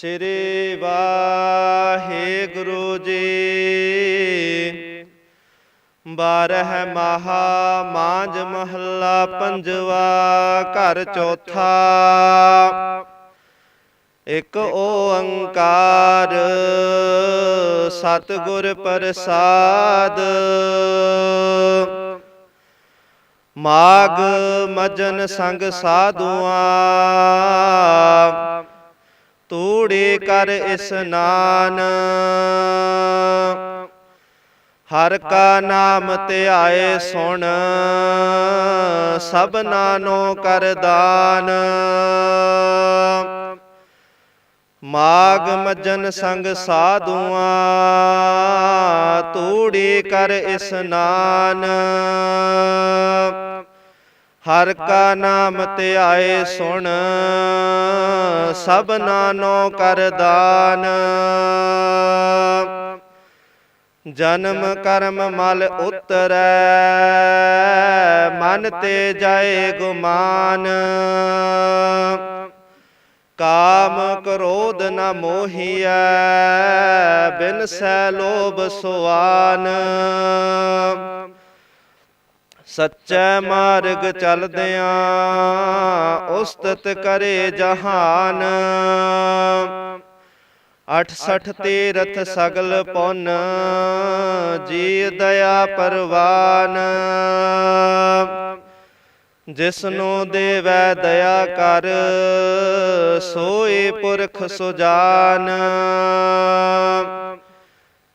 ਸ੍ਰੀ ਵਾਹਿਗੁਰੂ ਜੀ। ਬਾਰਹ ਮਹਾ ਮਾਂਜ ਮਹੱਲਾ ਪੰਜਵਾ ਘਰ ਚੌਥਾ। ਇਕ ਓੰਕਾਰ ਸਤਿਗੁਰ ਪ੍ਰਸਾਦ। ਮਾਗ ਮਜਨ ਸੰਗ ਸਾਧੂਆਂ। ਤੂੜੇ ਕਰ ਇਸਨਾਨ ਹਰ ਕਾ ਨਾਮ ਧਿਆਏ ਸੁਣ। ਸਭਨਾ ਨੋ ਕਰ ਦਾਨ। ਮਾਗ ਮਜਨ ਸੰਗ ਸਾਧੂਆਂ। ਤੂੜੀ ਕਰ ਇਸਨਾਨ ਹਰ ਕਾ ਨਾਮ ਧਿਆਏ ਸੁਣ ਸਭਨਾ ਨੋ ਕਰ ਦਾਨ। ਜਨਮ ਕਰਮ ਮਲ ਉਤਰੈ ਮਨ ਤੇ ਜਾਏ ਗੁਮਾਨ। ਕਾਮ ਕ੍ਰੋਧ ਨ ਮੋਹੀਐ ਬਿਨ ਸੈ ਲੋਭ ਸੁਆਨ। ਸੱਚੇ ਮਾਰਗ ਚਲਦਿਆਂ ਉਸਤਤ ਕਰੇ ਜਹਾਨ। 68 ਤੀਰਥ ਸਗਲ ਪੁੰਨ ਜੀ ਦਇਆ ਪਰਵਾਨ। ਜਿਸਨੂੰ ਦੇਵੈ ਦਇਆ ਕਰ ਸੋਈ ਪੁਰਖ ਸੁਜਾਨ।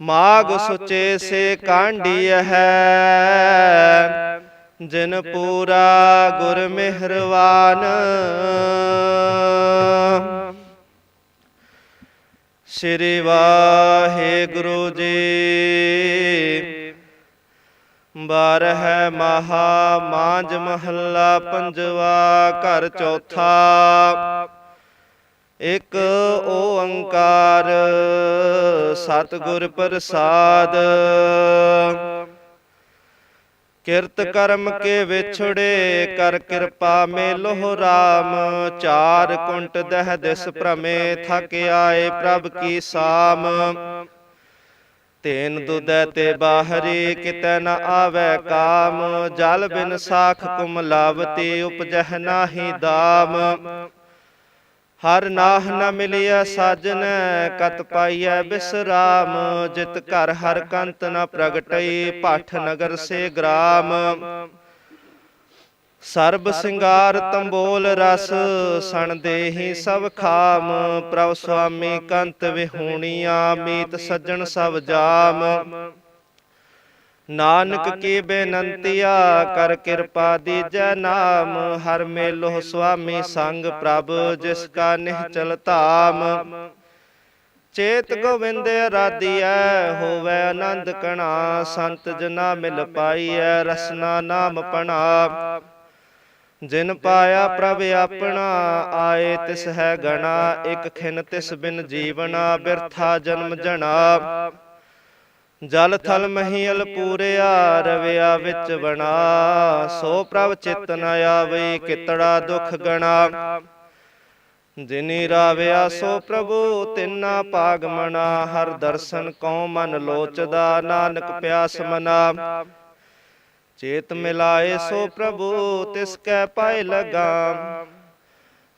ਮਾਗ ਸੁਚੇ ਸੇ ਕਾਂਡੀ ਹੈ। ਜਿਨ ਪੂਰਾ ਗੁਰ ਮਿਹਰਵਾਨ। ਸ੍ਰੀ ਵਾਹਿਗੁਰੂ ਜੀ। ਬਾਰਹ ਮਹਾ ਮਾਂਜ ਮਹੱਲਾ ਪੰਜਵਾ ਘਰ ਚੌਥਾ। ਇਕ ਓੰਕਾਰ ਸਤਿਗੁਰ ਪ੍ਰਸਾਦ। ਕਿਰਤ ਕਰਮ ਕੇ ਵਿਛੜੇ ਕਰ ਕਿਰਪਾ ਮੇ ਮੇਲੋਹ ਰਾਮ। ਚਾਰ ਕੁੰਟ ਦਹ ਦਿਸ ਭ੍ਰਮੇ ਥਕ ਆਏ ਪ੍ਰਭ ਕੀ ਸਾਮ। ਤੇਨ ਦੁਦੈ ਤੇ ਬਾਹਰੀ ਕਿਤੈ ਨ ਆਵੈ ਕਾਮ। ਜਲ ਬਿਨ ਸਾਖ ਕੁਮਲਾਵਤੀ ਉਪਜਹ ਨਾਹੀ ਦਾਮ। ਹਰ ਨਾਹ ਨ ਮਿਲਿਆ ਸਾਜਨ, ਕਤ ਪਾਈਐ ਬਿਸਰਾਮ, ਜਿਤ ਘਰ ਹਰ ਕੰਤ ਨ ਪ੍ਰਗਟਈ ਭਠ ਨਗਰ ਸੇ ਗ੍ਰਾਮ। ਸਰਬ ਸਿੰਗਾਰ ਤੰਬੋਲ ਰਸ, ਸਣ ਦੇਹੀ ਸਭ ਖਾਮ, ਪ੍ਰਭ ਸੁਆਮੀ ਕੰਤ ਵਿਹੂਣੀਆਂ, ਮੀਤ ਸੱਜਣ ਸਭ ਜਾਮ। ਨਾਨਕ ਕੀ ਬੇਨੰਤੀਆ ਕਰ ਕਿਰਪਾ ਦੀਜੈ ਨਾਮ ਹਰ ਮੇਲੋ ਸੁਆਮੀ ਸੰਗ ਪ੍ਰਭ ਜਿਸ ਕਾ ਨਿਹਚਲ ਧਾਮ। ਚੇਤ ਗੋਵਿੰਦ ਅਰਾਧੀਐ ਹੋਵੇ ਆਨੰਦ ਕਣਾ। ਸੰਤ ਜਨਾ ਮਿਲ ਪਾਈਐ ਰਸਨਾ ਨਾਮ ਪਣਾ। ਜਿਨ ਪਾਇਆ ਪ੍ਰਭ ਆਪਣਾ ਆਏ ਤਿਸ ਹੈ ਗਣਾ। ਇਕ ਖਿਨ ਤਿਸ ਬਿਨ ਜੀਵਨਾ ਬਿਰਥਾ ਜਨਮ ਜਣਾ। ਜਲ ਥਲ ਮਹੀਲ ਪੂਰਿਆ ਰਵਿਆ ਵਿੱਚ ਬਣਾ, ਸੋ ਪ੍ਰਭ ਚਿਤ ਨ ਆਵਈ, ਕਿਤੜਾ ਦੁਖ ਗਣਾ। ਜਿਨੀ ਰਾਵਿਆ, ਸੋ ਪ੍ਰਭੂ ਤਿੰਨਾ ਭਾਗ ਮਣਾ, ਹਰ ਦਰਸ਼ਨ ਕਉ ਮਨ ਲੋਚਦਾ, ਨਾਨਕ ਪਿਆਸ ਮਨਾ। ਚੇਤ ਮਿਲਾਏ, ਸੋ ਪ੍ਰਭੂ ਤਿਸ ਕੈ ਪਾਏ ਲਗਾ।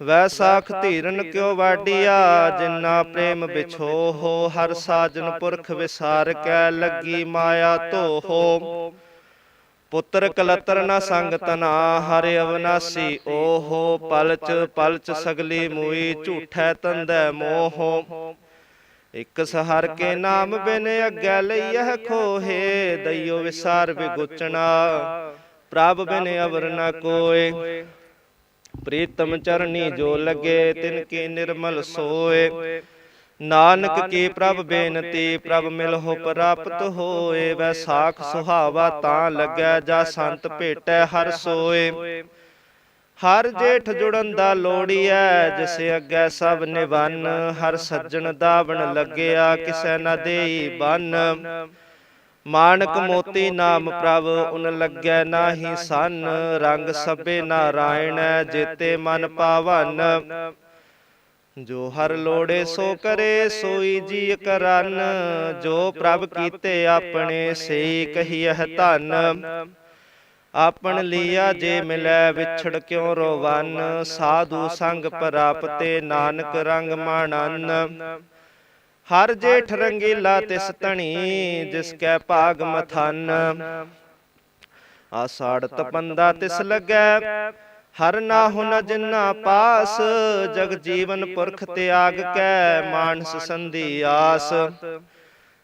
ਵੈਸਾਖ ਧੀਰਨ ਕਿਉ ਵਾਡੀਆ ਜਿਨਾ ਪ੍ਰੇਮ ਵਿਛੋ ਹੋ ਹਰ ਸਾਜਨ ਪੁਰਖ ਵਿਸਾਰ ਕੈ ਲੱਗੀ ਮਾਇਆ ਧੋ ਹੋ ਪੁੱਤਰ ਕਲਤਰ ਨ ਸੰਗ ਤਨਾ ਹਰਿ ਅਵਨਾਸੀ ਓਹੋ ਪਲਚ ਪਲਚ ਸਗਲੀ ਮੂਈ ਝੂਠੈ ਤੰਦੈ ਮੋਹ। ਇਕ ਸਹਰ ਕੇ ਨਾਮ ਬਿਨ ਅੱਗੇ ਲਈਹ ਖੋਹੇ। ਦਈਓ ਵਿਸਾਰ ਵਿਗੁਚਣਾ। ਪ੍ਰਭ ਬਿਨ ਅਵਰ ਨ ਕੋਏ। ਪ੍ਰੀਤਮ ਚਰਣੀ ਜੋ ਲਗੇ ਤਿਨ ਕੀ ਨਿਰਮਲ ਸੋਏ। ਨਾਨਕ ਕੀ ਪ੍ਰਭ ਬੇਨਤੀ ਪ੍ਰਭ ਮਿਲਹੁ ਪ੍ਰਾਪਤ ਹੋਏ। ਵੈਸਾਖ ਸੁਹਾਵਾ ਤਾਂ ਲੱਗੈ ਜਾ ਸੰਤ ਭੇਟੈ ਹਰ ਸੋਏ। ਹਰ ਜੇਠ ਜੁੜਨ ਦਾ ਲੋੜੀਐ ਜਿਸ ਅੱਗੇ ਸਭ ਨਿਵੰਨ। ਹਰ ਸੱਜਣ ਦਾਵਣ ਲੱਗਿਆ ਕਿਸੈ ਨਾ ਦੇਈ ਬੰਨ। ਮਾਨਕ ਮੋਤੀ ਨਾਮ ਪ੍ਰਭ ਉਨ ਲੱਗੈ ਨਾਹੀ ਸੰਨ ਰੰਗ ਸਭੇ ਨਾਰਾਇਣ ਜੇਤੇ ਮਨ ਪਾਵਨ। ਜੋ ਹਰ ਲੋੜੇ ਸੋ ਕਰੇ ਸੋਈ ਜੀ ਕਰਨ। ਜੋ ਪ੍ਰਭ ਕੀਤੇ ਆਪਣੇ ਸੇ ਕਹੀਐ ਧਨ। ਆਪਣ ਲੀਆ ਜੇ ਮਿਲੈ ਵਿਛੜ ਕਿਉ ਰੋਵਨ? ਸਾਧੂ ਸੰਗ ਪ੍ਰਾਪਤੇ ਨਾਨਕ ਰੰਗ ਮਾਣਨ। ਹਰ ਜੇਠ ਰੰਗੀਲਾ ਤਿਸ ਤਣੀ ਜਿਸ ਕੈ ਭਾਗ ਮਥਨ। ਆਸਾੜ ਤਪੰਦਾ ਤਿਸ ਲੱਗੈ ਹਰ ਨਾ ਹੁਨ ਜਿਨਾ ਪਾਸ ਜਗ ਜੀਵਨ ਪੁਰਖ ਤਿਆਗ ਕੈ ਮਾਨਸ ਸੰਧੀ ਆਸ।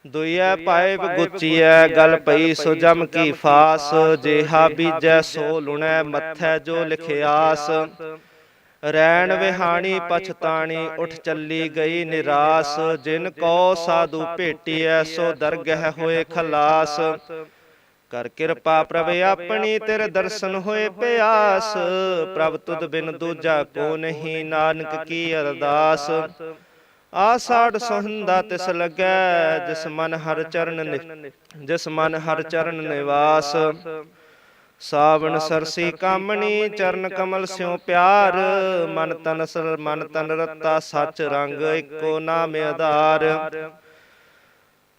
ਦੁਇਐ ਪਾਏ ਗੁੱਚੀਐ ਗਲ ਪਈ ਸੋ ਜਮ ਕੀ ਫਾਸ ਜੇਹਾ ਬੀਜੈ ਸੋ ਲੁਣੈ ਮੱਥੈ ਜੋ ਲਿਖਿਆਸ। ਰੈਣ ਵਿਹਾਣੀ ਪਛਤਾਣੀ, ਉਠ ਚੱਲੀ ਗਈ ਨਿਰਾਸ, ਜਿਨ ਕੋ ਸਾਧੂ ਭੇਟੀਐ, ਸੋ ਦਰਗਹਿ ਹੋਏ ਖਲਾਸ। ਕਰ ਕਿਰਪਾ ਪ੍ਰਭ ਆਪਣੀ, ਤੇਰੇ ਦਰਸ਼ਨ ਹੋਏ ਪਿਆਸ। ਪ੍ਰਭ ਤੁਧ ਬਿਨ ਦੂਜਾ ਕੋ ਨਹੀਂ, ਨਾਨਕ ਕੀ ਅਰਦਾਸ। ਆਸਾੜ ਸੁਹੰਦਾ ਤਿਸ ਲੱਗੈ, ਜਿਸ ਮਨ ਹਰ ਚਰਨ ਜਿਸ ਮਨ ਹਰ ਚਰਨ ਨਿਵਾਸ। ਸਾਵਣ ਸਰਸੀ ਕਾਮਣੀ ਚਰਨ ਕਮਲ ਸਿਉ ਪਿਆਰ ਮਨ ਤਨ ਸਰ ਮਨ ਤਨ ਰਤਾ ਸੱਚ ਰੰਗ ਇੱਕੋ ਨਾਮ ਆਧਾਰ।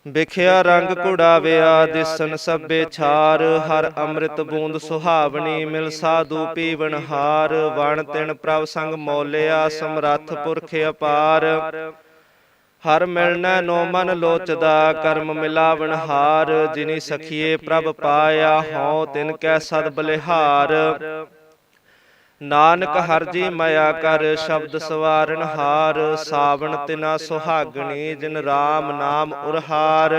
ਵਿਖਿਆ ਰੰਗ ਕੁੜਾਵਿਆ ਦਿਸਨ ਸਭੇ ਛਾਰ ਹਰ ਅੰਮ੍ਰਿਤ ਬੂੰਦ ਸੁਹਾਵਣੀ ਮਿਲ ਸਾਧੂ ਪੀਵਨ ਹਾਰ ਵਣ ਤਿਣ ਪ੍ਰਭ ਸੰਗ ਮੋਲਿਆ ਸਮਰੱਥ ਪੁਰਖ ਅਪਾਰ। ਹਰ ਮਿਲਣਾ ਨੋ ਮਨ ਲੋਚਦਾ, ਕਰਮ ਮਿਲਾਵਣ ਹਾਰ, ਜਿਨੀ ਸਖੀਏ ਪ੍ਰਭ ਪਾਇਆ ਹਉ, ਤਿਨ ਕੈ ਸਦ ਬਲਿਹਾਰ। ਨਾਨਕ ਹਰ ਜੀ ਮਾਇਆ ਕਰ, ਸ਼ਬਦ ਸਵਾਰਨ ਹਾਰ, ਸਾਵਣ ਤਿਨਾ ਸੁਹਾਗਣੀ, ਜਿਨ RAM ਨਾਮ ਉਰਹਾਰ।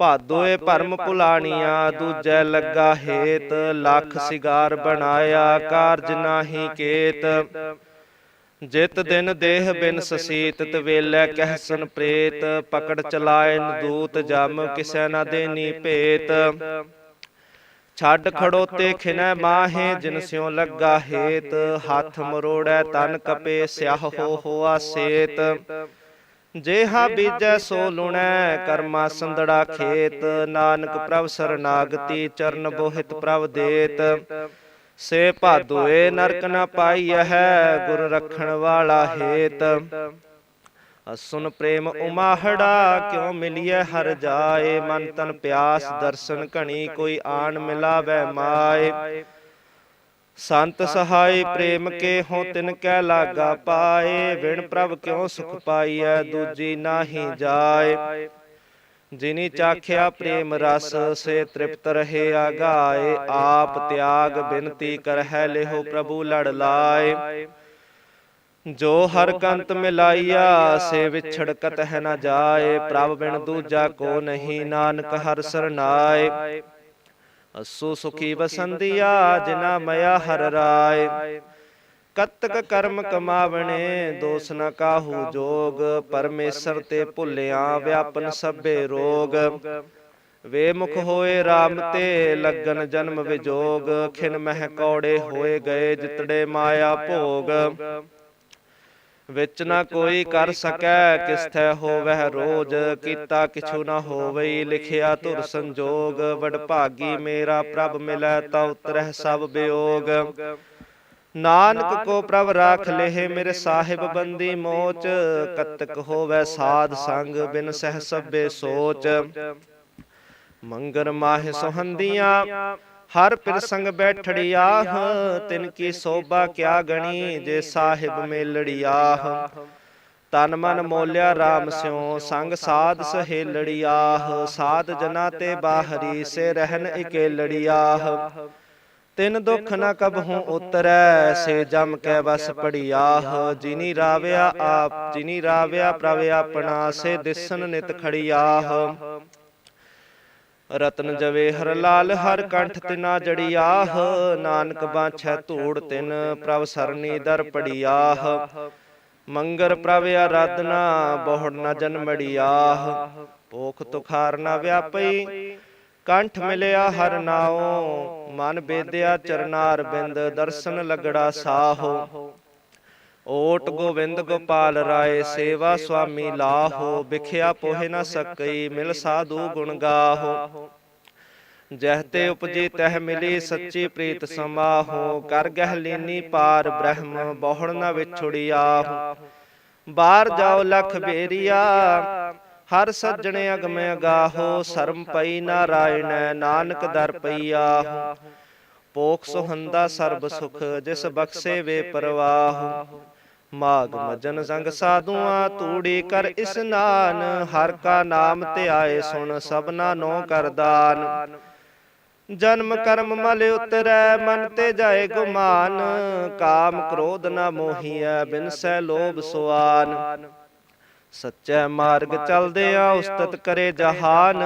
ਭਾਦੋਏ ਭਰਮ ਭੁਲਾਣੀਆਂ, ਦੂਜੈ ਲੱਗਾ ਹੇਤ, ਲੱਖ ਸਿਗਾਰ ਬਣਾਇਆ, ਕਾਰਜ ਨਾਹੀ ਕੇਤ। ਜਿਤ ਦਿਨ ਦੇਹ ਬਿਨ ਸਸੀਤ ਤਵੇਲੇ ਕਹਿਸਨ ਪ੍ਰੇਤ, ਪਕੜ ਚਲਾਇਨ ਦੂਤ ਜਮ, ਕਿਸੈ ਨਾ ਦੇਨੀ ਭੇਤ। ਛੱਡ ਖੜੋਤੇ ਖਿਨੈ ਮਾਹੇ, ਜਿਨ ਸਿਉ ਲੱਗਾ ਹੇਤ। ਹੱਥ ਮਰੋੜੈ ਤਨ ਕਪੇ, ਸਿਆਹ ਹੋ ਹੋਆ ਸੇਤ। ਜੇਹਾ ਬੀਜੈ ਸੋ ਲੁਣੈ, ਕਰਮਾ ਸੰਦੜਾ ਖੇਤ। ਨਾਨਕ ਪ੍ਰਭ ਸਰਨਾਗਤੀ, ਚਰਨ ਬੋਹਿਤ ਪ੍ਰਭ ਦੇਤ। ਸੇ ਭਾਦੋਏ ਨਰਕ ਨ ਪਾਈਐ ਗੁਰ ਰਖਣ ਵਾਲਾ ਹੇਤ। ਅਸੁਨ ਪ੍ਰੇਮ ਉਮਾਹੜਾ, ਕਿਉ ਮਿਲਿਐ ਹਰ ਜਾਏ? ਮਨ ਤਨ ਪਿਆਸ, ਦਰਸ਼ਨ ਘਣੀ ਕੋਈ ਆਣ ਮਿਲਾਵੈ ਮਾਏ। ਸੰਤ ਸਹਾਈ ਪ੍ਰੇਮ ਕੇ ਹੋ ਤਿਨ ਕੈ ਲਾਗਾ ਪਾਏ? ਵਿਣ ਪ੍ਰਭ ਕਿਉ ਸੁਖ ਪਾਈਐ, ਦੂਜੀ ਨਾਹੀ ਜਾਏ? ਜਿਨੀ ਚਾਖਿਆ ਪ੍ਰੇਮ ਰਸ, ਸੇ ਤ੍ਰਿਪਤ ਰਹੇ ਆਗਾਏ। ਆਪ ਤਿਆਗ ਬਿਨਤੀ ਕਰਹਿ ਲਿਹੋ ਪ੍ਰਭੂ ਲੜ ਲਾਏ। ਜੋ ਹਰ ਕੰਤ ਮਿਲਾਈਆ, ਸੇ ਵਿਛੜ ਹੈ ਨਾ ਜਾਏ। ਪ੍ਰਭ ਬਿਨ ਦੂਜਾ ਕੋ ਨਹੀਂ, ਨਾਨਕ ਹਰ ਸਰਨਾਏ ਅਸੂ ਸੁਖੀ ਵਸੰਦੀਆ ਜਿਨਾ ਮਇਆ ਹਰ ਰਾਏ। ਕਤਕ ਕਰਮ ਕਮਾਵਣੇ, ਦੋਸ ਨ ਕਾਹੂ ਜੋਗ, ਪਰਮੇਸ਼ਰ ਤੇ ਭੁੱਲਿਆ ਵਿਆਪਨ ਸਭੇ ਰੋਗ। ਵੇ ਮੁਖ ਹੋਏ RAM ਤੇ ਲੱਗਨ ਜਨਮ ਵਿਜੋਗ, ਖਿਨ ਮਹਿ ਕੌੜੇ ਹੋਏ ਗਏ ਜਿਤੜੇ ਮਾਇਆ ਭੋਗ। ਵਿੱਚ ਨਾ ਕੋਈ ਕਰ ਸਕੈ ਕਿਸ ਥੈ ਹੋਵਹਿ ਰੋਜ, ਕੀਤਾ ਕਿਛੂ ਨਾ ਹੋਵਈ, ਲਿਖਿਆ ਧੁਰ ਸੰਜੋਗ ਵਡ ਭਾਗੀ ਮੇਰਾ ਪ੍ਰਭ ਮਿਲੈ, ਤਾ ਉਤਰਹਿ ਸਭ ਬਿਯੋਗ ਨਾਨਕ ਕੋ ਪ੍ਰਭ ਰਾਖ ਲੇਹ ਮੇਰੇ ਸਾਹਿਬ ਬੰਦੀ ਮੋਚ ਕਤਕ ਹੋਵੇ ਸਾਧ ਸੰਗ ਬਿਨ ਸਹਿ ਸਭੇ ਸੋਚ। ਮੰਗਰ ਮਾਹਿ ਸੁਹੰਦੀਆਂ ਹਰ ਪਿਰ ਸੰਗ ਬੈਠੜਿਆਹ ਤਿਨ ਕੀ ਸੋਭਾ ਕਿਆ ਗਣੀ ਜੇ ਸਾਹਿਬ ਮੇਲੜਿਆਹ। ਤਨ ਮਨ ਮੋਲਿਆ RAM ਸਿਉ ਸੰਗ ਸਾਧ ਸਹੇਲੜਿਆਹ। ਸਾਧ ਜਨਾ ਤੇ ਬਾਹਰੀ ਸੇ ਰਹਿਨ ਇਕੇਲੜਿਆਹ। ਤਿਨ ਦੁਖ ਨ ਕਬਹੂ ਉਤਰੈ ਸੇ ਜਮ ਕੈ ਬਸ ਪੜਿਆਹ ਜਿਨੀ ਰਾਵਿਆ ਆਪ ਜਿਨੀ ਰਾਵਿਆ ਪ੍ਰਭ ਆਪਣਾ ਸੇ ਦਿਸਨ ਨਿਤ ਖੜਿਆਹ ਰਤਨ ਜਵੇ ਹਰ ਲਾਲ ਹਰ ਕੰਠ ਤਿਨਾ ਜੜਿਆਹ ਨਾਨਕ ਬਾਛੈ ਧੂੜ ਤਿਨ ਪ੍ਰਭ ਸਰਨੀ ਦਰ ਪੜਿਆਹ ਮੰਗਰ ਪ੍ਰਭ ਆਰਾਧਨਾ ਬਹੁੜ ਨ ਜਨਮੜੀ ਆਹ ਭੋਖ ਤੁਖਾਰ ਨ ਵਿਆਪਈ। ਕੰਠ ਮਿਲਿਆ ਹਰ ਨਾਉ ਮਨ ਬੇਦਿਆ ਚਰਨਾਰ ਬਿੰਦ ਦਰਸ਼ਨ ਲਗੜਾ ਸਾਹੋ। ਓਟ ਗੋਵਿੰਦ ਗੋਪਾਲ ਰਾਏ ਸੇਵਾ ਸੁਆਮੀ ਲਾਹੋ ਵਿਖਿਆ ਪੋਹਿ ਨ ਸਕਈ ਮਿਲ ਸਾਧੂ ਗੁਣ ਗਾਹੋ। ਜਹ ਤੇ ਉਪਜੀ ਤਹ ਮਿਲੀ ਸੱਚੀ ਪ੍ਰੀਤ ਸਮਾਹੋ। ਕਰ ਗਹਿ ਲੀਨੀ ਪਾਰ ਬ੍ਰਹਮ ਬਹੁੜ ਨ ਵਿਛੁੜਿਆਹੋ। ਬਾਹਰ ਜਾਓ ਲਖ ਬੇਰੀਆ। ਹਰ ਸੱਜਣ ਅਗਮ ਅਗਾਹੋ, ਸਰਮ ਪਈ ਨਾਰਾਇਣ, ਨਾਨਕ ਦਰ ਪਈਆਹੋ। ਪੋਖ ਸੁਹੰਦਾ ਸਰਬ ਸੁਖ, ਜਿਸ ਬਖਸ਼ੇ ਵੇ ਪਰਵਾਹ। ਮਾਗ ਮਜਨ ਸੰਗ ਸਾਧੂਆਂ, ਤੂੜੀ ਕਰ ਇਸਨਾਨ ਹਰ ਕਾ ਨਾਮ ਤੇ ਆਏ ਸੁਣ, ਸਭਨਾ ਨੋ ਕਰਦਾਨ ਜਨਮ ਕਰਮ ਮਲ ਉਤਰੈ, ਮਨ ਤੇ ਜਾਏ ਗੁਮਾਨ। ਕਾਮ ਕ੍ਰੋਧ ਨ ਮੋਹੀਐ ਬਿਨਸੈ ਲੋਭ ਸੁਆਨ। ਸੱਚੇ ਮਾਰਗ ਚਲਦੇ ਆ ਉਸਤਤ ਕਰੇ ਜਹਾਨ।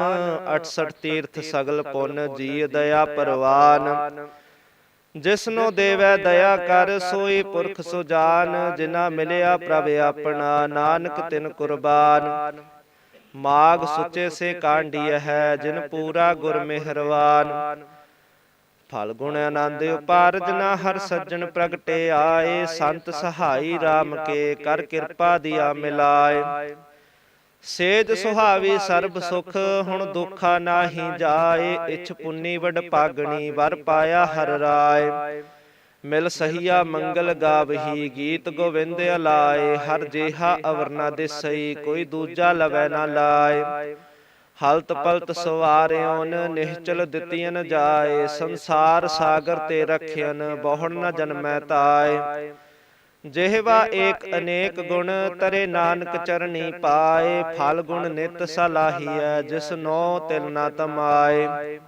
68 ਤੀਰਥ ਸਗਲ ਪੁੰਨ ਜੀ ਦਇਆ ਪਰਵਾਨ। ਜਿਸਨੋ ਦੇਵੈ ਦਇਆ ਕਰ ਸੋਈ ਪੁਰਖ ਸੁਜਾਨ ਜਿਨਾ ਮਿਲਿਆ ਪ੍ਰਭ ਆਪਣਾ ਨਾਨਕ ਤਿਨ ਕੁਰਬਾਨ। ਮਾਗ ਸੁਚੇ ਸੇ ਕਾਂਡੀ ਹੈ ਜਿਨ ਪੂਰਾ ਗੁਰ ਮਿਹਰਵਾਨ ਫਲ ਗੁਣ ਆਨੰਦ ਉਪਾਰਜ ਨਾ ਹਰ ਸੱਜਣ ਪ੍ਰਗਟੇ ਆਏ, ਸੰਤ ਸਹਾਈ RAM ਕੇ ਕਰ ਕਿਰਪਾ ਦਿਆ ਮਿਲਾਏ। ਸੇਜ ਸੁਹਾਵੀ ਸਰਬ ਸੁਖ, ਹੁਣ ਦੁੱਖਾ ਨਾਹੀ ਜਾਏ, ਇਛ ਪੁੰਨੀ ਵਡ ਪਾਗਣੀ ਵਰ ਪਾਇਆ ਹਰ ਰਾਏ। ਮਿਲ ਸਹੀਆ ਮੰਗਲ ਗਾਵਹੀ, ਗੀਤ ਗੋਵਿੰਦ ਅਲਾਏ, ਹਰ ਜੇਹਾ ਅਵਰਨਾ ਦਿਸਈ, ਕੋਈ ਦੂਜਾ ਲਵੈ ਨਾ ਲਾਏ। ਹਲਤ ਪਲਤ ਸਵਾਰਿਓਨ ਨਿਹਚਲ ਦਿੱਤੀਨ ਜਾਏ ਸੰਸਾਰ ਸਾਗਰ ਤੇ ਰਖਿਆਨ ਬਹੁੜ ਨ ਜਨਮੈ ਤਾਏ। ਜਿਹਵਾ ਏਕ ਅਨੇਕ ਗੁਣ ਤਰੇ ਨਾਨਕ ਚਰਣੀ ਪਾਏ ਫਲ ਗੁਣ ਨਿਤ ਸਲਾਹੀਐ ਜਿਸ ਨੋ ਤਿਲ ਨਾ ਤਮਾਏ।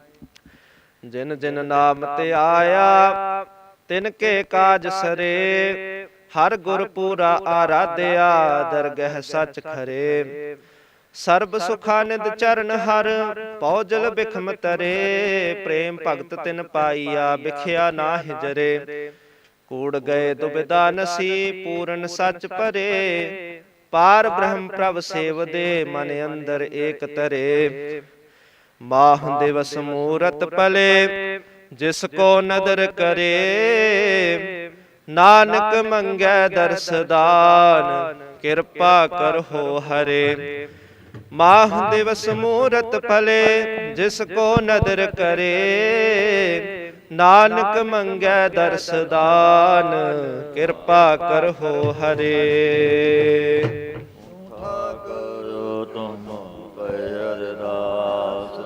ਜਿਨ ਜਿਨ ਨਾਮ ਤੇ ਆਇਆ ਤਿਨ ਕੇ ਕਾਜ ਸਰੇ। ਹਰ ਗੁਰ ਪੂਰਾ ਆਰਾਧਿਆ ਦਰਗਹਿ ਸਚ ਖਰੇ। ਸਰਬ ਸੁਖਾਨੰਦ ਚਰਨ ਹਰ ਪੌਜਲ ਬਿਖਮ ਤਰੇ ਪ੍ਰੇਮ ਭਗਤ ਤਿਨ ਪਾਈਆ ਵਿਖਿਆ ਨਾਹਿ ਜਰੇ। ਕੂੜ ਗਏ ਦੁਬਿਦਾ ਨਸੀ ਪੂਰਨ ਸੱਚ ਭਰੇ। ਪਾਰ ਬ੍ਰਹਮ ਪ੍ਰਭ ਸੇਵਦੇ ਮਨ ਅੰਦਰ ਏਕ ਤਰੇ ਮਾਹ ਦਿਵਸ ਮੂਰਤ ਪਲੇ ਜਿਸ ਕੋ ਨਦਰ ਕਰੇ। ਨਾਨਕ ਮੰਗੈ ਦਰਸਦਾਨ ਕਿਰਪਾ ਕਰੋ ਹਰੇ। ਮਾਹ ਦਿਵਸ ਮੂਰਤ ਫਲੇ, ਜਿਸ ਕੋ ਨਦਰ ਕਰੇ। ਨਾਨਕ ਮੰਗੈ ਦਰਸਦਾਨ ਕਿਰਪਾ ਕਰੋ ਹਰੇ। ਕਰੋ ਤੁਮ ਪੈ ਅਰਦਾਸ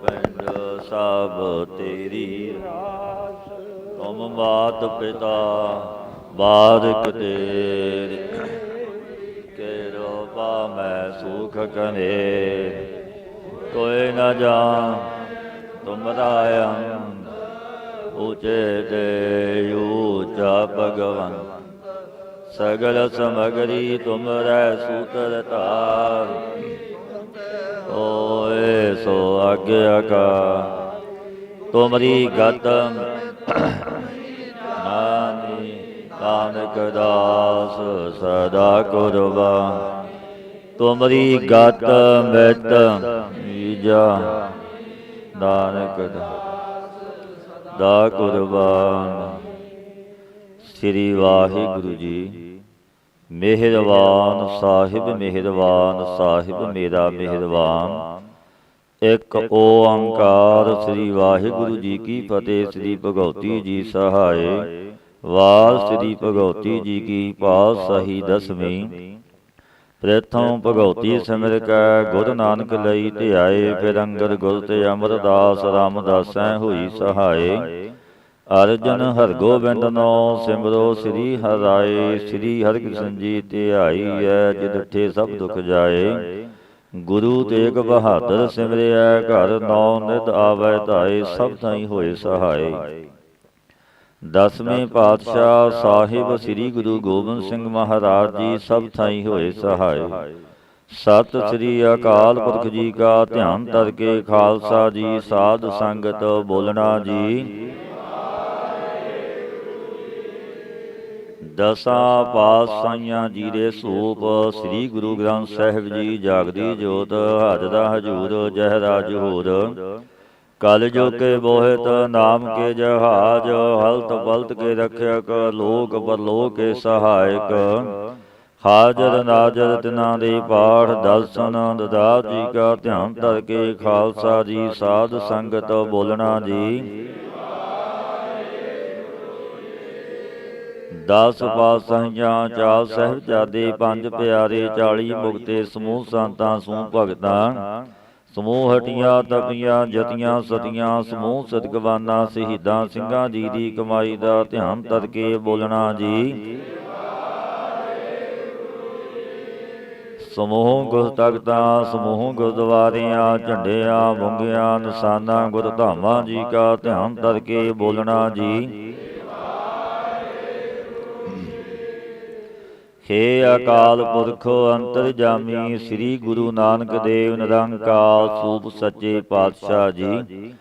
ਪਿੰਡ ਸਭ ਤੇਰੀ ਤੁਮ ਮਾਤ ਪਿਤਾ ਬਾਰਿਕ ਤੇਰੇ। ਮੈਂ ਸੁਖ ਕਨੇ, ਕੋਈ ਨਾ ਜਾਣ ਤੁਮਰਾ ਅੰਗ ਉਚੇ ਤੇ ਊਚਾ ਭਗਵਨ ਸਗਲ ਸਮਗਰੀ ਤੁਮਰੈ ਸੂਤਰ ਧਾਰ ਓਏ ਸੋ ਆਗਿਆ ਕਾ, ਤੁਮਰੀ ਗਤਮ ਨਾਨੀ ਨਾਨਕ ਦਾਸ ਸਦਾ ਕੁਰਬਾ ਤੁਮਰੀ ਗਤ ਮਿਤ ਈਜਾ ਨਾਨਕ ਦਾ- ਕੁਰਬਾਨ। ਸ੍ਰੀ ਵਾਹਿਗੁਰੂ ਜੀ, ਮਿਹਰਬਾਨ ਸਾਹਿਬ ਮਿਹਰਬਾਨ ਸਾਹਿਬ, ਮੇਰਾ ਮਿਹਰਬਾਨ। ਇੱਕ ਓੰਕਾਰ ਸ੍ਰੀ ਵਾਹਿਗੁਰੂ ਜੀ ਕੀ ਫਤਿਹ, ਸ੍ਰੀ ਭਗਉਤੀ ਜੀ ਸਹਾਏ। ਵਾਰ ਸ੍ਰੀ ਭਗਉਤੀ ਜੀ ਕੀ ਪਾਤਸ਼ਾਹੀ ਦਸਵੀਂ। ਪ੍ਰਥਮ ਭਗਉਤੀ ਸਿਮਰ ਕੈ ਗੁਰੂ ਨਾਨਕ ਲਈ ਧਿਆਏ ਫਿਰ ਅੰਗਦ ਗੁਰ ਤੇ ਅਮਰਦਾਸ ਰਾਮਦਾਸੈ ਹੋਈ ਸਹਾਏ। ਅਰਜਨ ਹਰਗੋਬਿੰਦ ਨੋ ਸਿਮਰੋ ਸ੍ਰੀ ਹਰਾਏ ਸ੍ਰੀ ਹਰਿਕ੍ਰਿਸ਼ਨ ਜੀ ਧਿਆਈ ਐ ਜਿਦਠੇ ਸਭ ਦੁਖ ਜਾਏ। ਗੁਰੂ ਤੇਗ ਬਹਾਦਰ ਸਿਮਰਿਆ ਘਰ ਨੌ ਨਿਤ ਆਵੈ ਧਾਏ ਸਭ ਥਾਈ ਹੋਏ ਸਹਾਏ। ਦਸਵੇਂ ਪਾਤਸ਼ਾਹ ਸਾਹਿਬ ਸ੍ਰੀ ਗੁਰੂ ਗੋਬਿੰਦ ਸਿੰਘ ਮਹਾਰਾਜ ਜੀ ਸਭ ਥਾਈ ਹੋਏ ਸਹਾਏ ਸਤਿ ਸ੍ਰੀ ਅਕਾਲ ਪੁਰਖ ਜੀ ਕਾ ਧਿਆਨ ਧਰ ਕੇ ਖਾਲਸਾ ਜੀ ਸਾਧ ਸੰਗਤ ਬੋਲਣਾ ਜੀ। ਦਸਾਂ ਪਾਤਸ਼ਾਹੀਆਂ ਜੀ ਦੇ ਸੂਪ ਸ੍ਰੀ ਗੁਰੂ ਗ੍ਰੰਥ ਸਾਹਿਬ ਜੀ ਜਾਗਦੀ ਜੋਤ ਹਾਜ਼ਰਾ ਹਜੂਰ ਜਹਰਾ ਜਹੂਰ। ਕਲ ਜੋ ਕੇ ਬੋਹਿਤ ਨਾਮ ਕੇ ਜਹਾਜ ਹਲਤ ਪਲਤ ਕੇ ਰਖਿਅਕ ਲੋਕ ਪਰਲੋਕ ਕੇ ਸਹਾਇਕ। ਹਾਜ਼ਰ ਨਾਜ਼ਰ ਤਿਨਾਂ ਦੇ ਪਾਠ ਦਰਸ਼ਨ ਦਦਾ ਜੀ ਕਾ ਧਿਆਨ ਧਰ ਕੇ ਖਾਲਸਾ ਜੀ ਸਾਧ ਸੰਗਤ ਬੋਲਣਾ ਜੀ। ਦਸ ਪਾਤਸ਼ਾਹੀਆਂ ਚਾਰ ਸਾਹਿਬਜ਼ਾਦੇ ਪੰਜ ਪਿਆਰੇ 40 ਮੁਕਤੇ ਸਮੂਹ ਸੰਤਾਂ ਸਮੂਹ ਭਗਤਾਂ। ਸਮੂਹ ਹਟੀਆਂ ਤਪੀਆਂ ਜਤੀਆਂ ਸਤੀਆਂ ਸਮੂਹ ਸਤਗਵਾਨਾ ਸ਼ਹੀਦਾਂ ਸਿੰਘਾਂ ਜੀ ਦੀ ਕਮਾਈ ਦਾ ਧਿਆਨ ਧਰ ਕੇ ਬੋਲਣਾ ਜੀ। ਸਮੂਹ ਗੁਰਤਗਤਾਂ ਸਮੂਹ ਗੁਰਦੁਆਰਿਆਂ ਝੰਡਿਆਂ ਬੁੰਗਿਆਂ ਨਿਸ਼ਾਨਾਂ ਗੁਰਧਾਮਾਂ ਜੀ ਕਾ ਧਿਆਨ ਧਰ ਕੇ ਬੋਲਣਾ ਜੀ। ਹੇ ਅਕਾਲ ਪੁਰਖ, ਅੰਤਰਜਾਮੀ ਸ੍ਰੀ ਗੁਰੂ ਨਾਨਕ ਦੇਵ ਨਿਰੰਕਾਰ, ਸੂਪ ਸੱਚੇ ਪਾਤਸ਼ਾਹ ਜੀ।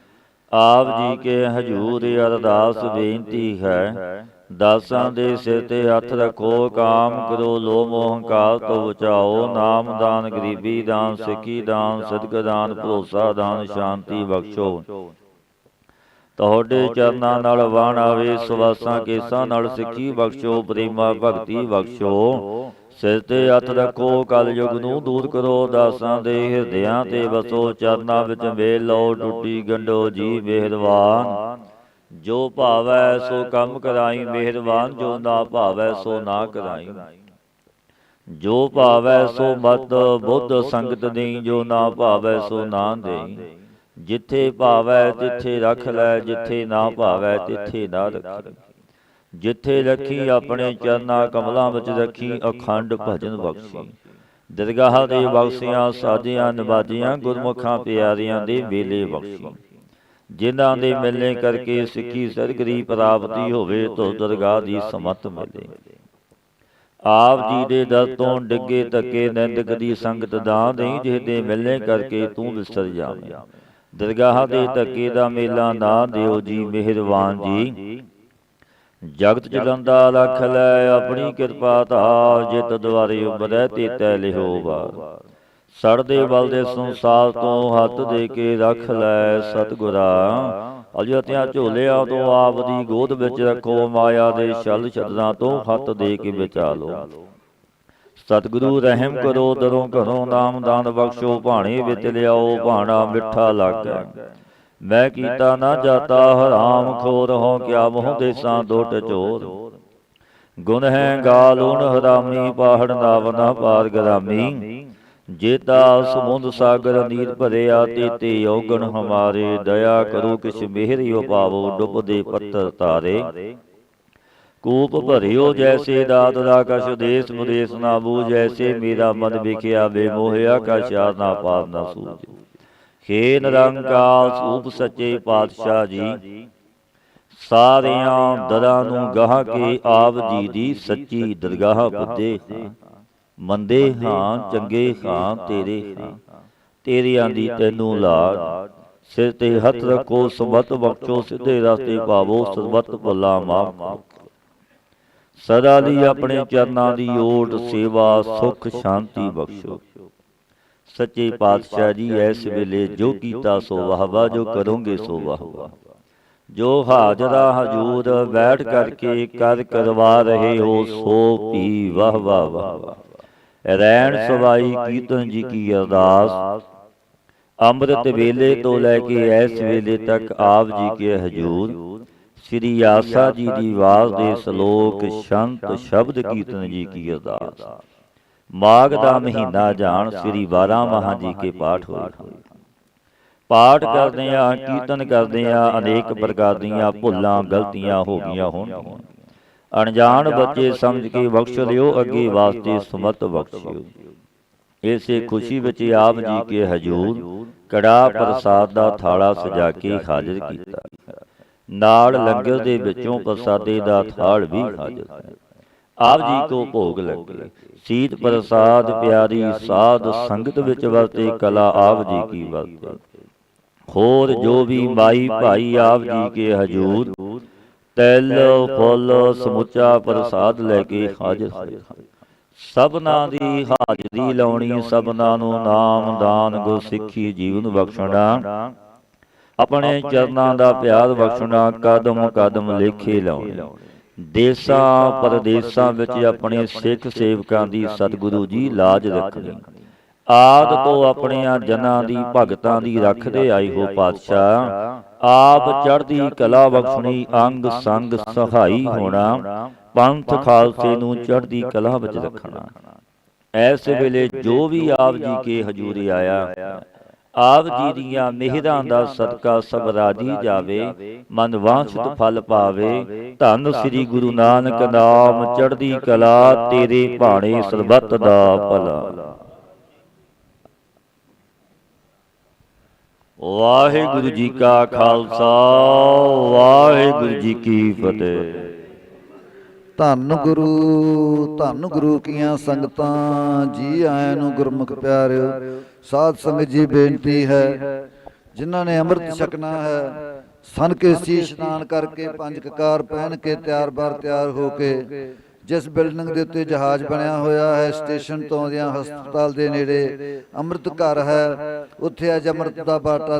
ਆਪ ਜੀ ਕੇ ਹਜੂਰ ਅਰਦਾਸ ਬੇਨਤੀ ਹੈ, ਦਾਸਾਂ ਦੇ ਸਿਰ ਤੇ ਹੱਥ ਰੱਖੋ, ਕਾਮ ਕਰੋ ਲੋ ਮੋਹ ਹੰਕਾਰ ਤੋਂ ਬਚਾਓ, ਨਾਮ ਦਾਨ, ਗਰੀਬੀ ਦਾਨ, ਸਿੱਖੀ ਦਾਨ, ਸਦਕ ਦਾਨ, ਭਰੋਸਾ ਦਾਨ, ਸ਼ਾਂਤੀ ਬਖਸ਼ੋ। ਤੁਹਾਡੇ ਚਰਨਾਂ ਨਾਲ ਵਾਣ ਆਵੇ ਸਵਾਸਾਂ ਕੇਸਾਂ ਨਾਲ ਸਿੱਖੀ ਬਖਸ਼ੋ ਪ੍ਰੇਮਾ ਭਗਤੀ ਬਖਸ਼ੋ। ਸਿਰ ਤੇ ਹੱਥ ਰੱਖੋ ਕਲ ਯੁਗ ਨੂੰ ਦੂਰ ਕਰੋ ਦਾਸਾਂ ਦੇ ਹਿਰਦਿਆਂ ਤੇ ਵਸੋ ਚਰਨਾਂ ਵਿੱਚ ਵੇਲ ਲਓ ਟੁੱਟੀ ਗੰਢੋ ਜੀ ਮਿਹਰਬਾਨ ਜੋ ਭਾਵੈ ਸੋ ਕੰਮ ਕਰਾਈ ਮਿਹਰਬਾਨ ਜੋ ਨਾ ਭਾਵੈ ਸੋ ਨਾ ਕਰਾਈ। ਜੋ ਭਾਵੈ ਸੋ ਮਤ ਬੁੱਧ ਸੰਗਤ ਦੇਈ ਜੋ ਨਾ ਭਾਵੈ ਸੋ ਨਾ ਦੇਈ। ਜਿੱਥੇ ਭਾਵੈ ਤਿੱਥੇ ਰੱਖ ਲੈ, ਜਿੱਥੇ ਨਾ ਭਾਵੈ, ਤਿੱਥੇ ਨਾ ਰੱਖੀ। ਜਿੱਥੇ ਰੱਖੀ, ਆਪਣੇ ਚਰਨਾ ਕਮਲਾਂ ਵਿੱਚ ਰੱਖੀ, ਅਖੰਡ ਭਜਨ ਬਖਸ਼ੀ। ਦਰਗਾਹ ਦੇ ਬਖਸ਼ੀਆਂ, ਸਾਜੀਆਂ, ਨਵਾਜੀਆਂ, ਗੁਰਮੁਖਾਂ, ਪਿਆਰਿਆਂ ਦੇ ਵੇਲੇ ਬਖਸ਼ੀ। ਜਿਨ੍ਹਾਂ ਦੇ ਮਿਲਣੇ ਕਰਕੇ ਸਿੱਖੀ ਸਰਗਰੀ ਪ੍ਰਾਪਤੀ ਹੋਵੇ, ਤੋ ਦਰਗਾਹ ਦੀ ਸਮਤ ਮਿਲੇ। ਆਪ ਜੀ ਦੇ ਦਰ ਤੋਂ ਡਿੱਗੇ ਤੱਕੇ ਨਿੰਦਕ ਦੀ ਸੰਗਤ ਦਾ ਨਹੀਂ ਜਿਹਦੇ ਮਿਲਣੇ ਕਰਕੇ ਤੂੰ ਵਿਸਰ ਜਾਵੇਂ। ਦਰਗਾਹ ਦੇ ਧੱਕੇ ਦਾ ਮੇਲਾ ਨਾ ਦਿਓ ਜੀ ਮਿਹਰਬਾਨ ਜੀ। ਜਗਤ ਚਲੰਦਾ ਲਖ ਲੈ ਆਪਣੀ ਕਿਰਪਾ ਧਾਰ ਜਿਤ ਦੁਆਰੇ ਉਬਰੈ ਤੇ ਤੈ ਲਿਹੋ ਵਾ ਸੜਦੇ ਬਲ ਦੇ ਸੰਸਾਰ ਤੋਂ ਹੱਥ ਦੇ ਕੇ ਰੱਖ ਲੈ ਸਤਗੁਰਾ। ਅਜਿਹਤਿਆਂ ਝੋਲਿਆਂ ਤੋਂ ਆਪ ਦੀ ਗੋਦ ਵਿੱਚ ਰੱਖੋ ਮਾਇਆ ਦੇ ਛਲ ਛਦਰਾਂ ਤੋਂ ਹੱਥ ਦੇ ਕੇ ਬਚਾ ਲੋ ਸਤਿਗੁਰੂ ਰਹਿਮ ਕਰੋ ਦਰੋਂ ਘਰੋਂ ਨਾਮ ਦਾਨ ਬਖਸ਼ੋ ਭਾਣੇ ਵਿੱਚ ਲਿਆਓ ਭਾਣਾ ਮਿੱਠਾ ਲੱਗਾ ਮੈਂ ਕੀਤਾ ਨਾ ਜਾਤਾ ਹਰਾਮ ਖੋਰ ਹੋ ਕਿਆ ਮੋਹ ਦੇਸਾਂ ਦੋਟ ਚੋਰ। ਗੁਣ ਹੈ ਗਾਲੂਨ ਹਰਾਮੀ ਪਾਹੜ ਨਾਵਨਾ ਪਾਰ ਗਰਾਮੀ। ਜੇਤਾ ਸਮੁੰਦ ਸਾਗਰ ਨੀਰ ਭਰਿਆ ਤੇਤੇ ਔਗਣ ਹਮਾਰੇ। ਦਇਆ ਕਰੋ ਕਿਛ ਮਿਹਰਿਓ ਪਾਵੋ ਡੁੱਬਦੇ ਪੱਤਰ ਤਾਰੇ। ਕੂਪ ਭਰਿਓ ਜੈਸੇ ਦਾਤ ਦਾ ਕਛ ਦੇਸ ਮੁਦੇਸ ਨਾ ਬੂ ਜੈਸੇ ਮੇਰਾ ਮਨ ਵਿਖਿਆ ਬੇਮੋਹਿਆ ਕਛ ਨਾ ਪਾਰ ਨਾ ਸੂਝ। ਖੇ ਨਿਰੰਕਾਰ ਸੂਪ ਸੱਚੇ ਪਾਤਸ਼ਾਹ ਜੀ। ਸਾਰਿਆਂ ਦਰਾਂ ਨੂੰ ਗਾਹ ਕੇ ਆਪ ਜੀ ਦੀ ਸੱਚੀ ਦਰਗਾਹ ਪੁੱਜੇ ਮੰਦੇ ਹਾਂ ਚੰਗੇ ਹਾਂ ਤੇਰੇ ਹਾਂ। ਤੇਰੀਆਂ ਦੀ ਤੈਨੂੰ ਲਾਡ। ਸਿਰ ਤੇ ਹੱਥ ਰੱਖੋ ਸਮਤ ਬਖਸ਼ੋ ਸਿੱਧੇ ਰਸਤੇ ਪਾਵੋ ਸਰਬਤ ਭਲਾ ਮਾਫ ਸਦਾ ਲਈ ਆਪਣੇ ਚਰਨਾਂ ਦੀ ਓਟ ਸੇਵਾ ਸੁਖ ਸ਼ਾਂਤੀ ਬਖਸ਼ੋ। ਸੱਚੇ ਪਾਤਸ਼ਾਹ ਜੀ ਐਸ ਵੇਲੇ ਜੋ ਕੀਤਾ ਸੋ ਵਾਹ ਵਾਹ ਜੋ ਕਰੋਗੇ ਸੋ ਵਾਹ ਵਾਹ ਜੋ ਹਾਜ਼ਰਾ ਹਜੂਰ ਬੈਠ ਕਰਕੇ ਕਰ ਕਰਵਾ ਰਹੇ ਹੋ ਸੋ ਪੀ ਵਾਹ ਵਾਹ ਵਾਹ ਰੈਣ ਸਵਾਈ ਕੀਰਤਨ ਜੀ ਕੀ ਅਰਦਾਸ? ਅੰਮ੍ਰਿਤ ਵੇਲੇ ਤੋਂ ਲੈ ਕੇ ਐਸ ਵੇਲੇ ਤੱਕ ਆਪ ਜੀ ਕੇ ਹਜੂਰ। ਸ੍ਰੀ ਆਸਾ ਜੀ ਦੀ ਆਵਾਜ਼ ਦੇ ਸ਼ਲੋਕ ਸ਼ੰਤ ਸ਼ਬਦ ਕੀਰਤਨ ਜੀ ਕੀ ਅਰਦਾਸ। ਮਾਘ ਦਾ ਮਹੀਨਾ ਜਾਣ ਸ੍ਰੀ 12 ਮਹਾਂ ਜੀ ਕੇ ਪਾਠ ਹੋਏ। ਪਾਠ ਕਰਦੇ ਆ ਕੀਰਤਨ ਕਰਦੇ ਆ ਅਨੇਕ ਪ੍ਰਕਾਰ ਦੀਆਂ ਭੁੱਲਾਂ ਗਲਤੀਆਂ ਹੋ ਗਈਆਂ ਹੋਣ ਅਣਜਾਣ ਬੱਚੇ ਸਮਝ ਕੇ ਬਖਸ਼ ਲਿਓ ਅੱਗੇ ਵਾਸਤੇ ਸਮਤ ਬਖਸ਼ਿਓ। ਇਸੇ ਖੁਸ਼ੀ ਵਿੱਚ ਆਪ ਜੀ ਕੇ ਹਜੂਰ ਕੜਾ ਪ੍ਰਸਾਦ ਦਾ ਥਾਲਾ ਸਜਾ ਕੇ ਹਾਜ਼ਰ ਕੀਤਾ। ਨਾਲ ਲੰਗਰ ਦੇ ਵਿੱਚੋਂ ਪ੍ਰਸਾਦੇ ਦਾ ਥਾਲ ਵੀ ਹਾਜ਼ਰ ਹੈ ਆਪ ਜੀ ਕੋ ਭੋਗ ਲੱਗੇ। ਸੀਤ ਪ੍ਰਸਾਦ ਪਿਆਰੀ ਸਾਧ ਸੰਗਤ ਵਿੱਚ ਵਰਤੇ ਕਲਾ ਆਪ ਜੀ ਕੀ ਵਰਤੇ। ਹੋਰ ਜੋ ਵੀ ਮਾਈ ਭਾਈ ਆਪ ਜੀ ਕੇ ਹਜੂਰ ਤਿਲ ਫੁੱਲ ਸਮੁੱਚਾ ਪ੍ਰਸਾਦ ਲੈ ਕੇ ਹਾਜ਼ਰ ਹੋਏ ਸਭਨਾਂ ਦੀ ਹਾਜ਼ਰੀ ਲਾਉਣੀ ਸਭਨਾਂ ਨੂੰ ਨਾਮ ਦਾਨ ਗੁਰ ਸਿੱਖੀ ਜੀਵਨ ਬਖਸ਼ਣਾ। ਆਪਣੇ ਚਰਨਾਂ ਦਾ ਪਿਆਰ ਬਖਸ਼ਣਾ ਕਦਮ ਕਦਮ ਲੇਖੇ ਲਾਉਣੇ। ਦੇਸਾਂ ਪਰਦੇਸਾਂ ਵਿੱਚ ਆਪਣੇ ਸਿੱਖ ਸੇਵਕਾਂ ਦੀ ਸਤਿਗੁਰੂ ਜੀ ਲਾਜ ਰੱਖਣੀ। ਆਦ ਤੋਂ ਆਪਣੀਆਂ ਜਨਾਂ ਦੀ ਭਗਤਾਂ ਦੀ ਰੱਖਦੇ ਆਈ ਹੋ ਪਾਤਸ਼ਾਹ। ਆਪ ਚੜ੍ਹਦੀ ਕਲਾ ਬਖਸ਼ਣੀ ਅੰਗ ਸੰਗ ਸਹਾਈ ਹੋਣਾ। ਪੰਥ ਖਾਲਸੇ ਨੂੰ ਚੜ੍ਹਦੀ ਕਲਾ ਵਿੱਚ ਰੱਖਣਾ। ਐਸ ਵੇਲੇ ਜੋ ਵੀ ਆਪ ਜੀ ਕੇ ਹਜੂਰੀ ਆਇਆ ਆਪ ਜੀ ਦੀਆਂ ਮਿਹਰਾਂ ਦਾ ਸਦਕਾ ਸਭ ਰਾਜੀ ਜਾਵੇ। ਮਨ ਵਾਂਛਿਤ ਫਲ ਪਾਵੇ। ਧੰਨ ਸ੍ਰੀ ਗੁਰੂ ਨਾਨਕ ਨਾਮ ਚੜ੍ਹਦੀ ਕਲਾ ਤੇਰੇ ਭਾਣੇ ਸਰਬੱਤ ਦਾ ਭਲਾ। ਵਾਹਿਗੁਰੂ ਜੀ ਕਾ ਖਾਲਸਾ ਵਾਹਿਗੁਰੂ ਜੀ ਕੀ ਫਤਿਹ। ਧੰਨ ਗੁਰੂ ਧੰਨ ਗੁਰੂ ਕੀਆਂ ਸੰਗਤਾਂ ਜੀ ਆਇਆਂ ਨੂੰ ਗੁਰਮੁਖ ਪਿਆਰਿਓ। ਸਾਧ ਸੰਗਤ ਜੀ ਬੇਨਤੀ ਹੈ ਜਿਨ੍ਹਾਂ ਨੇ ਅੰਮ੍ਰਿਤ ਛਕਣਾ ਹੈ ਸਨ ਕੇ ਸੀ ਇਸ਼ਨਾਨ ਕਰਕੇ ਪੰਜ ਕਕਾਰ ਪਹਿਨ ਕੇ ਤਿਆਰ ਬਾਰ ਤਿਆਰ ਹੋ ਕੇ ਜਿਸ ਬਿਲਡਿੰਗ ਦੇ ਉੱਤੇ ਜਹਾਜ਼ ਬਣਿਆ ਹੋਇਆ ਹੈ ਸਟੇਸ਼ਨ ਤੋਂ ਜਾਂ ਹਸਪਤਾਲ ਦੇ ਨੇੜੇ ਅੰਮ੍ਰਿਤ ਘਰ ਹੈ ਉੱਥੇ ਅੱਜ ਅੰਮ੍ਰਿਤ ਦਾ ਬਾਟਾ